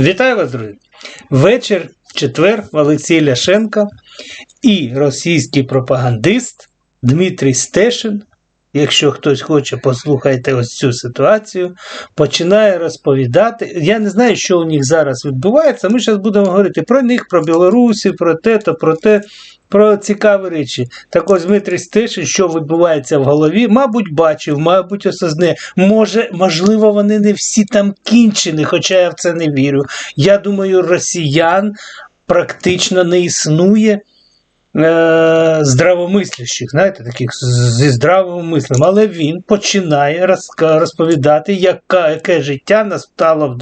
Вітаю вас, друзі! Вечір четвер Олексій Ляшенко і російський пропагандист Дмитрій Стешин. Якщо хтось хоче, послухайте ось цю ситуацію, починає розповідати. Я не знаю, що у них зараз відбувається. Ми зараз будемо говорити про них, про Білорусі, про те, то про те, про цікаві речі. Так ось Дмитрій Стешин, що відбувається в голові, мабуть, бачив, мабуть, осознає. Може, можливо, вони не всі там кінчені, хоча я в це не вірю. Я думаю, росіян практично не існує. Е, здравомислящих, знаєте, таких зі здравим мислем. Але він починає розповідати, яка, яке життя настало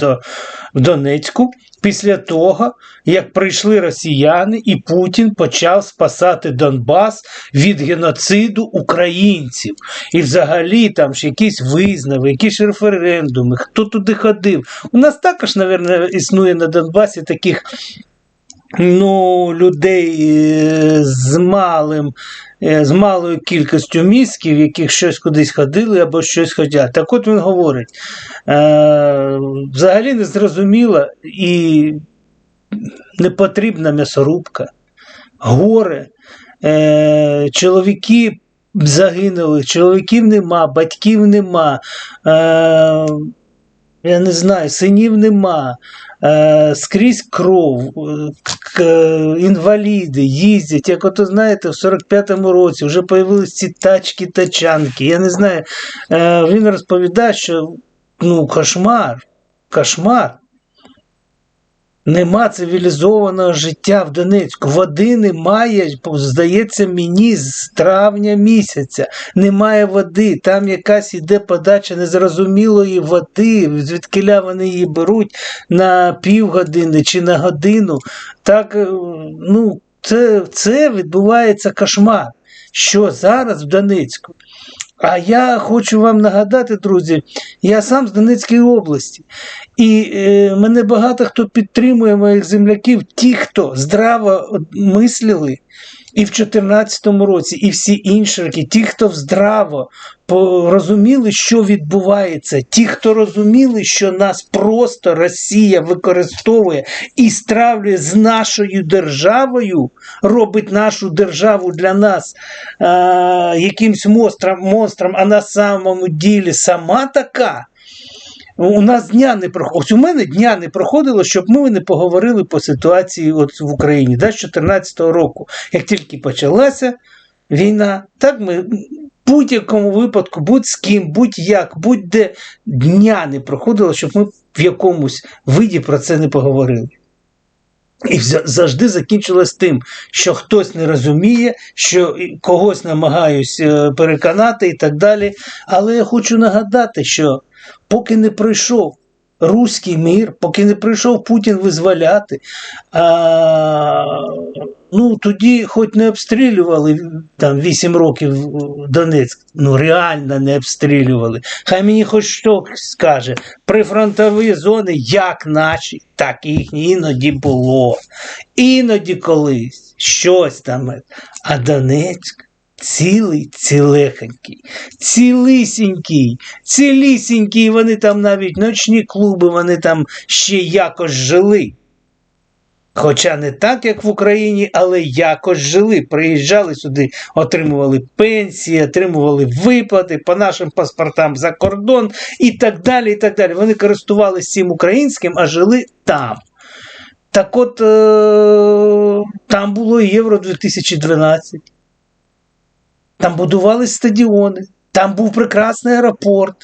в Донецьку після того, як прийшли росіяни, і Путін почав спасати Донбас від геноциду українців. І взагалі там ж якісь визнави, якісь референдуми, хто туди ходив. У нас також, мабуть, існує на Донбасі таких ну, людей е, з малим, е, з малою кількістю мізків, яких щось кудись ходили або щось хотять. Так от він говорить, е, взагалі не зрозуміла і не потрібна м'ясорубка, горе, е, чоловіки загинули, чоловіків нема, батьків нема. Е, я не знаю, синів нема, е, скрізь кров, е, е, інваліди їздять. Як ото знаєте, в 45-му році вже появились ці тачки, тачанки. Я не знаю. Е, він розповідає, що ну, кошмар, кошмар. Нема цивілізованого життя в Донецьку. Води немає, здається, мені з травня місяця. Немає води. Там якась іде подача незрозумілої води, звідкиля вони її беруть на півгодини чи на годину. Так, е, ну, це, це відбувається кошмар. Що зараз в Донецьку? А я хочу вам нагадати, друзі, я сам з Донецької області. І е, мене багато хто підтримує моїх земляків, ті, хто здраво мислили і в 2014 році, і всі інші роки, ті, хто здраво розуміли, що відбувається, ті, хто розуміли, що нас просто Росія використовує і стравлює з нашою державою, робить нашу державу для нас е, якимсь монстром, монстром, а на самому ділі сама така. У нас дня не проходило. Ось у мене дня не проходило, щоб ми не поговорили по ситуації от в Україні да, з 2014 року. Як тільки почалася війна, так ми будь-якому випадку, будь з ким, будь-як, будь-де дня не проходило, щоб ми в якомусь виді про це не поговорили. І завжди закінчилось тим, що хтось не розуміє, що когось намагаюсь е, переконати і так далі. Але я хочу нагадати, що поки не прийшов руський мір, поки не прийшов Путін визволяти, а, ну тоді хоч не обстрілювали там 8 років Донецьк, ну реально не обстрілювали. Хай мені хоч що скаже, прифронтові зони, як наші, так і їхні іноді було. Іноді колись щось там. А Донецьк цілий, цілехенький, цілисінький, цілісінький, вони там навіть ночні клуби, вони там ще якось жили. Хоча не так, як в Україні, але якось жили. Приїжджали сюди, отримували пенсії, отримували виплати по нашим паспортам за кордон і так далі. і так далі. Вони користувалися цим українським, а жили там. Так от е- там було Євро 2012. Там будувались стадіони, там був прекрасний аеропорт,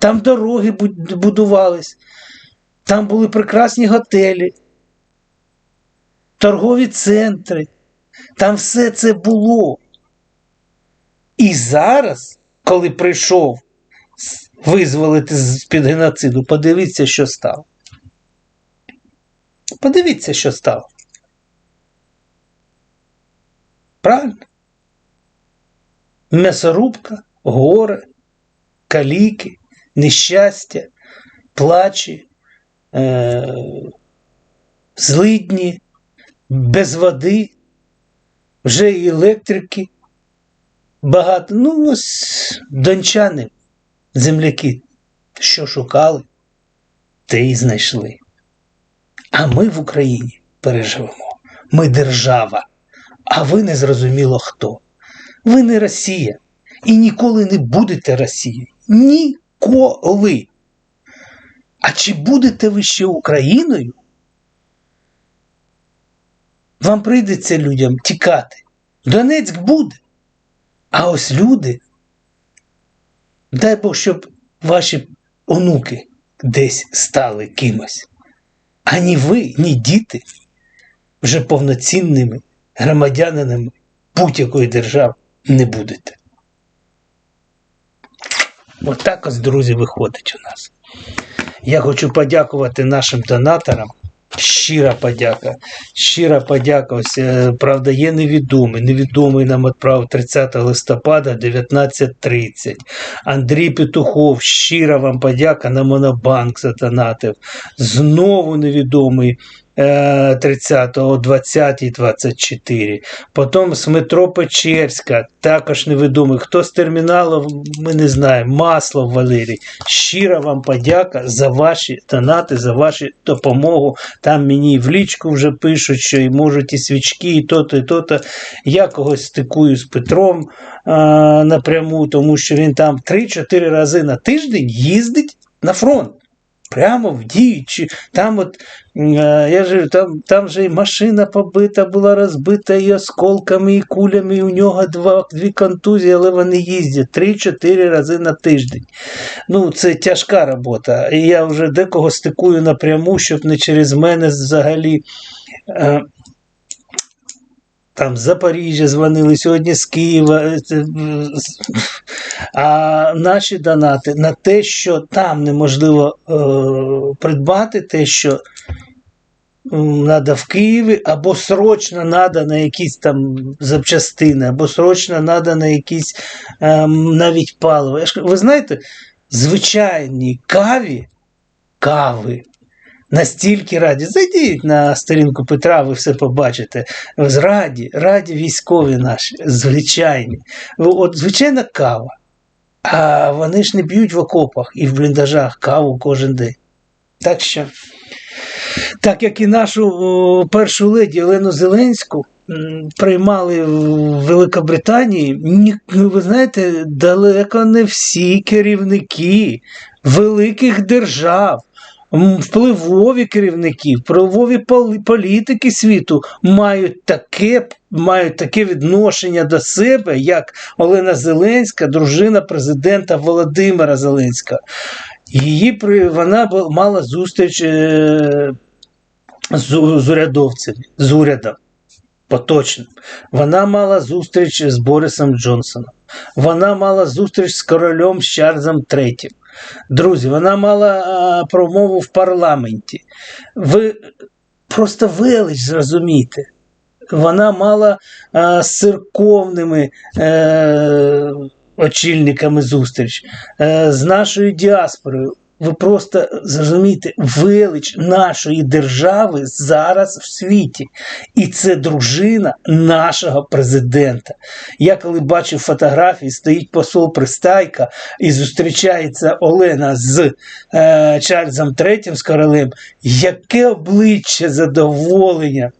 там дороги буд- будувались, там були прекрасні готелі, торгові центри. Там все це було. І зараз, коли прийшов визволити з-під геноциду, подивіться, що стало. Подивіться, що стало. Правильно? М'ясорубка, горе, каліки, нещастя, плачі, е- злидні, без води, вже і електрики багато. Ну, ось дончани, земляки, що шукали, те і знайшли. А ми в Україні переживемо. Ми держава, а ви не зрозуміло хто. Ви не Росія і ніколи не будете Росією. Ніколи. А чи будете ви ще Україною? Вам прийдеться людям тікати. Донецьк буде. А ось люди, дай Бог, щоб ваші онуки десь стали кимось. А ні ви, ні діти вже повноцінними громадянинами будь-якої держави не будете. Отак ось, друзі, виходить у нас. Я хочу подякувати нашим донаторам. Щира подяка. Щира подяка. Ось, е, правда, є невідомий. Невідомий нам відправив 30 листопада 19.30. Андрій Петухов, щира вам подяка на Монобанк задонатив. Знову невідомий 30 о 20.24. Потім з метро Печерська, також невідомий. Хто з терміналу, ми не знаємо. Маслов Валерій. Щира вам подяка за ваші донати, за вашу допомогу. Там мені в лічку вже пишуть, що і можуть і свічки, і то-то, і то-то. Я когось стикую з Петром а, напряму, тому що він там 3-4 рази на тиждень їздить на фронт. Прямо в діючі. Там от, я ж, там, там же і машина побита, була розбита і осколками, і кулями, і у нього два, дві контузії, але вони їздять 3-4 рази на тиждень. Ну, Це тяжка робота. І я вже декого стикую напряму, щоб не через мене взагалі. Там з Запоріжжя дзвонили сьогодні з Києва. Е, а наші донати на те, що там неможливо е, придбати, те, що треба в Києві, або срочно треба на якісь там запчастини, або срочно треба на якісь е, навіть паливо. Ви знаєте, звичайні каві, кави настільки раді. Зайдіть на сторінку Петра, ви все побачите. Раді, раді військові наші, звичайні. От звичайна кава. А вони ж не б'ють в окопах і в бліндажах каву кожен день. Так що, так як і нашу першу леді Олену Зеленську приймали в Великобританії, ну, ви знаєте, далеко не всі керівники великих держав впливові керівники, впливові політики світу мають таке мають таке відношення до себе, як Олена Зеленська, дружина президента Володимира Зеленського. Її вона мала зустріч е, з, з урядовцями, з урядом. Поточним. Вона мала зустріч з Борисом Джонсоном. Вона мала зустріч з королем Чарльзом III. Друзі, вона мала промову в парламенті. Ви просто велич зрозумійте. Вона мала а, з церковними е, очільниками зустріч, е, з нашою діаспорою ви просто зрозумієте велич нашої держави зараз в світі. І це дружина нашого президента. Я коли бачив фотографії, стоїть посол Пристайка і зустрічається Олена з е, Чарльзом III, з королем. Яке обличчя задоволення!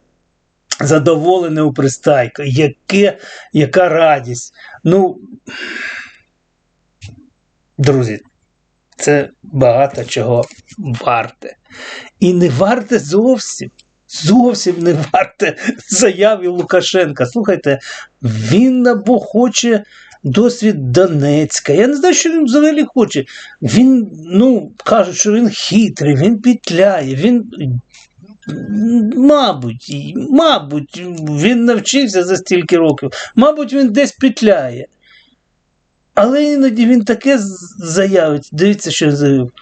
Задоволене у Пристайка, яке, яка радість. Ну, друзі. Це багато чого варте. І не варте зовсім. Зовсім не варте заяви Лукашенка. Слухайте, він або хоче досвід Донецька. Я не знаю, що він взагалі хоче. Він, ну, кажуть, що він хитрий, він петляє, він. Мабуть, мабуть, він навчився за стільки років, мабуть, він десь петляє. Але іноді він таке заявить. Дивіться, що він заявив.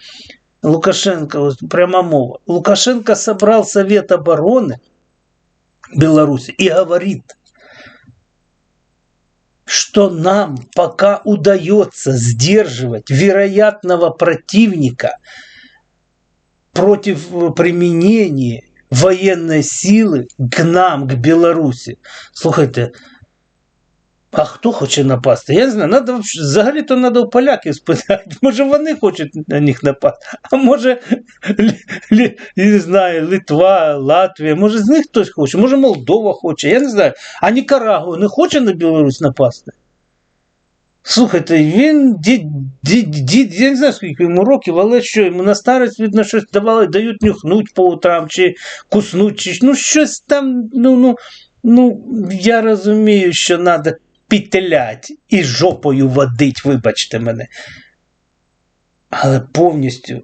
Лукашенко, ось пряма мова. Лукашенко собрал Совет обороны Беларуси и говорит, что нам пока удается сдерживать вероятного противника против применения военной силы к нам, к Беларуси. Слухайте, А хто хоче напасти? Я не знаю, надо, взагалі-то треба у поляків спитати. Може вони хочуть на них напасти, а може, лі, лі, я не знаю, Литва, Латвія, може з них хтось хоче, може Молдова хоче, я не знаю. А Нікарагуа не хоче на Білорусь напасти? Слухайте, він дід, дід, дід, я не знаю, скільки йому років, але що, йому на старість, видно, щось давали, дають нюхнуть по утрам, чи куснуть, чи ну щось там, ну, ну, ну, я розумію, що треба пітелять і жопою водить, вибачте мене. Але повністю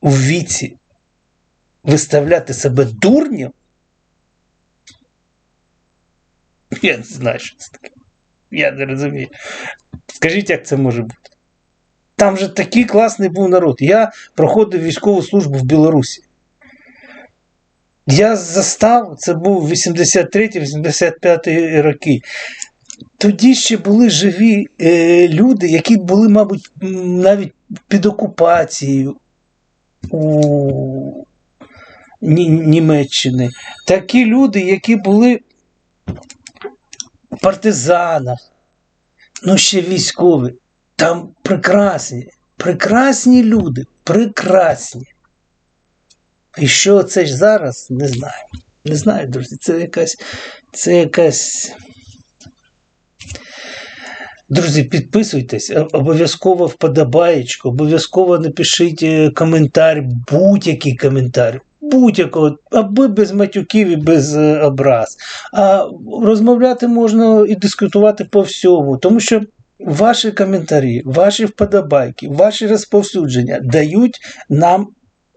у віці виставляти себе дурнем, я не знаю, що це таке. Я не розумію. Скажіть, як це може бути? Там же такий класний був народ. Я проходив військову службу в Білорусі. Я застав, це був 83-85 роки. Тоді ще були живі е, люди, які були, мабуть, навіть під окупацією у Ні- Німеччини. Такі люди, які були в партизанах, ну ще військові. Там прекрасні, прекрасні люди, прекрасні. І що це ж зараз, не знаю. Не знаю, друзі, це якась. Це якась. Друзі, підписуйтесь, обов'язково вподобаєчку, обов'язково напишіть е, коментар, будь-який коментар, будь-якого, аби без матюків і без е, образ. А розмовляти можна і дискутувати по всьому, тому що ваші коментарі, ваші вподобайки, ваші розповсюдження дають нам.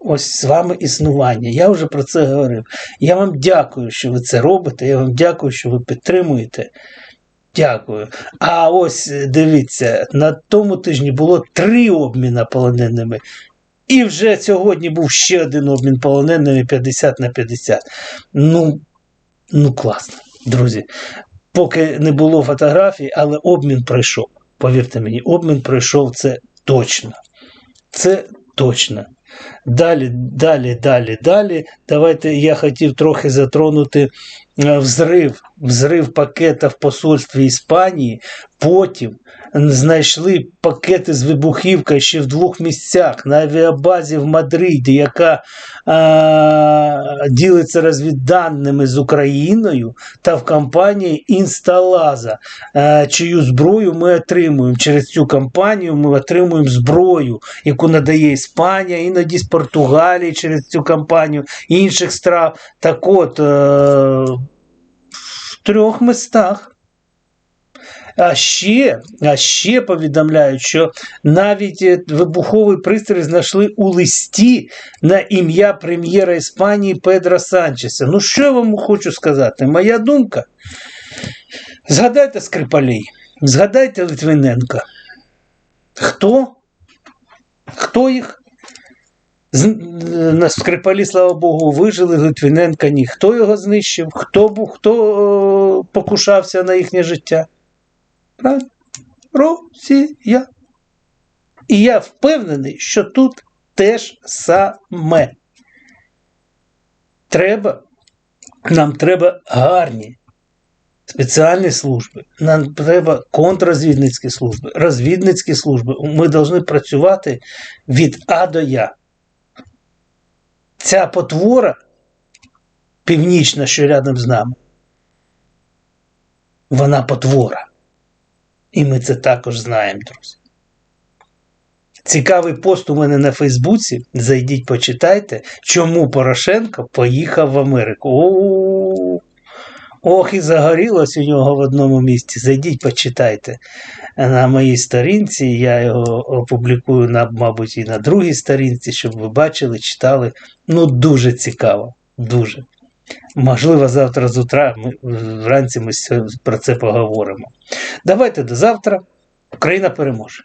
Ось з вами існування. Я вже про це говорив. Я вам дякую, що ви це робите. Я вам дякую, що ви підтримуєте. Дякую. А ось е, дивіться, на тому тижні було три обміна полоненими. І вже сьогодні був ще один обмін полоненими 50 на 50. Ну, ну класно, друзі. Поки не було фотографій, але обмін пройшов. Повірте мені, обмін пройшов це точно. Це точно. Далі, далі, далі, далі. Давайте я хотів трохи затронути е, взрив, взрив пакета в посольстві Іспанії. Потім знайшли пакети з вибухівкою ще в двох місцях на авіабазі в Мадриді, яка е, ділиться розвідданими з Україною, та в компанії Інсталаза, е, чию зброю ми отримуємо. Через цю компанію ми отримуємо зброю, яку надає Іспанія, іноді з Португалії через цю компанію, інших страв. Так от, е, в трьох містах. А ще, а ще повідомляють, що навіть е, вибуховий пристрій знайшли у листі на ім'я прем'єра Іспанії Педро Санчеса. Ну, що я вам хочу сказати? Моя думка. Згадайте Скрипалей, згадайте Литвиненка. Хто? Хто їх? З- На Скрипалі, слава Богу, вижили Литвиненка ні. Хто його знищив? Хто хто е, покушався на їхнє життя? Правильно? Росія. І я впевнений, що тут теж саме. Треба, нам треба гарні спеціальні служби, нам треба контррозвідницькі служби, розвідницькі служби. Ми повинні працювати від А до Я. Ця потвора північна, що рядом з нами, вона потвора. І ми це також знаємо, друзі. Цікавий пост у мене на Фейсбуці. Зайдіть, почитайте, чому Порошенко поїхав в Америку. О, Ох, і загорілось у нього в одному місці. Зайдіть, почитайте на моїй сторінці. Я його опублікую, на, мабуть, і на другій сторінці, щоб ви бачили, читали. Ну, дуже цікаво. Дуже. Можливо, завтра з утра ми вранці ми про це поговоримо. Давайте до завтра. Україна переможе.